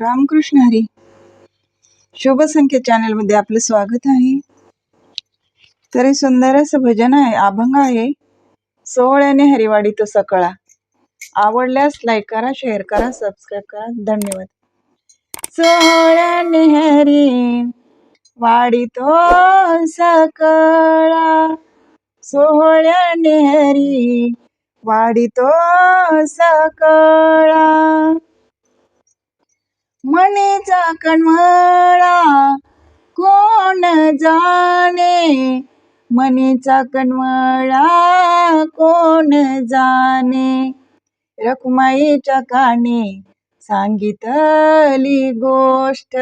रामकृष्ण हरी. शुभ संख्या चॅनलमध्ये आपलं स्वागत आहे. तरी सुंदर असं भजन आहे अभंग आहे. सोहळ्याने हरिवाडी तो सकळा. आवडल्यास लाईक करा शेअर करा सबस्क्राईब करा. धन्यवाद. सोहळ्याने हरी वाडी तो सकळा. सोहळ्याने हरी वाडी तो सकळा. मनीचा कणवळा कोण जाणे? मनीचा कणवळा कोण जाणे? रखुमाईच्या काने सांगितली गोष्ट.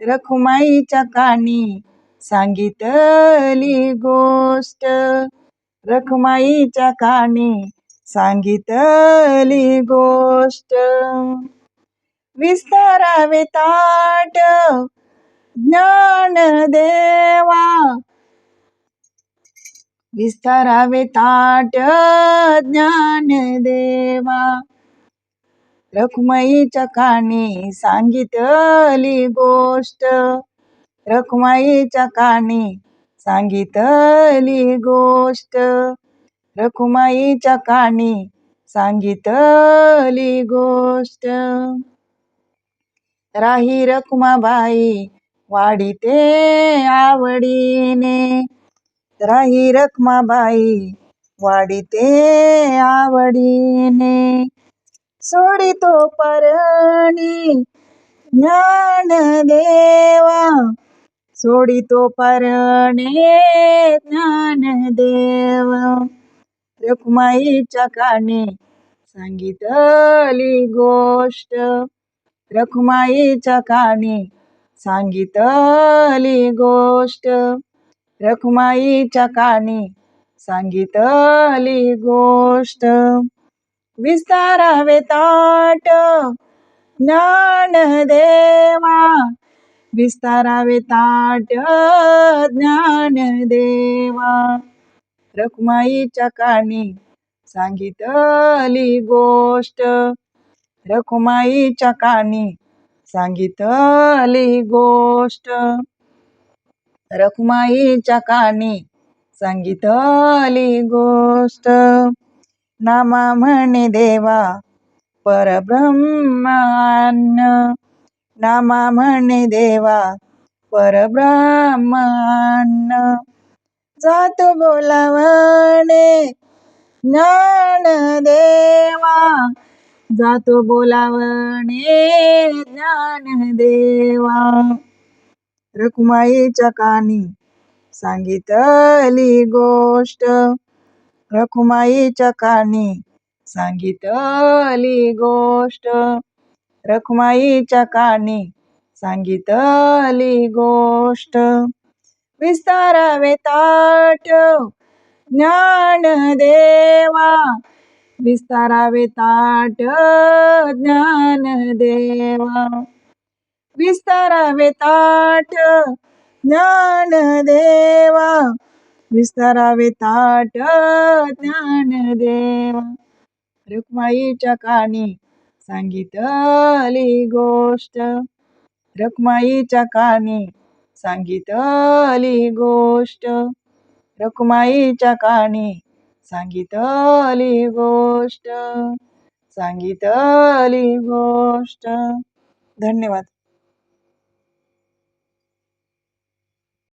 रखुमाईच्या कानी सांगितली गोष्ट. रखुमाईच्या कानी सांगितली गोष्ट. विस्तारावे ताट. ज्ञान देवा. विस्तारावे ताट. ज्ञान देवा. रखुमाईच्या काणी सांगितली गोष्ट. रखुमाईच्या काणी सांगितली गोष्ट. रखुमाईच्या काणी सांगितली गोष्ट. राही रखुमाबाई वाढीते आवडीने. राही रखमाबाई वाढीते आवडीने. सोडितो परणी ज्ञान देवा. सोडितो परणे ज्ञान देव. रखुमाईच्या काने सांगितली गोष्ट. रखुमाईच्या कानी सांगितली गोष्ट. रखुमाईच्या कानी सांगितली गोष्ट. विस्तारावे ताट ज्ञान देवा. विस्तारावे ताट ज्ञान देवा. रखुमाईच्या कानी सांगितली गोष्ट. रखुमाईच्या कानी सांगितली गोष्ट. रखुमाईच्या कानी सांगितली गोष्ट. नामा म्हणे देवा परब्रह्मान नामा म्हणे देवा परब्रह्मान्न. जात बोलावणे ज्ञान दे. जातो बोलावणे ज्ञान देवा. रखुमाईच्या कानी सांगितली गोष्ट. रखुमाईच्या कानी सांगितली गोष्ट. रखुमाईच्या कानी सांगितली गोष्ट. विस्तारावे ताट ज्ञान देवा. विस्तारावे ताट ज्ञान देवा. विस्तारावे ताट ज्ञान देवा. विस्तारावे ताट ज्ञान देवा. रुक्माईच्या कानी सांगितली गोष्ट. रुक्माईच्या कानी सांगितली गोष्ट. रुक्माईच्या कानी सांगितली गोष्ट सांगितली गोष्ट. धन्यवाद.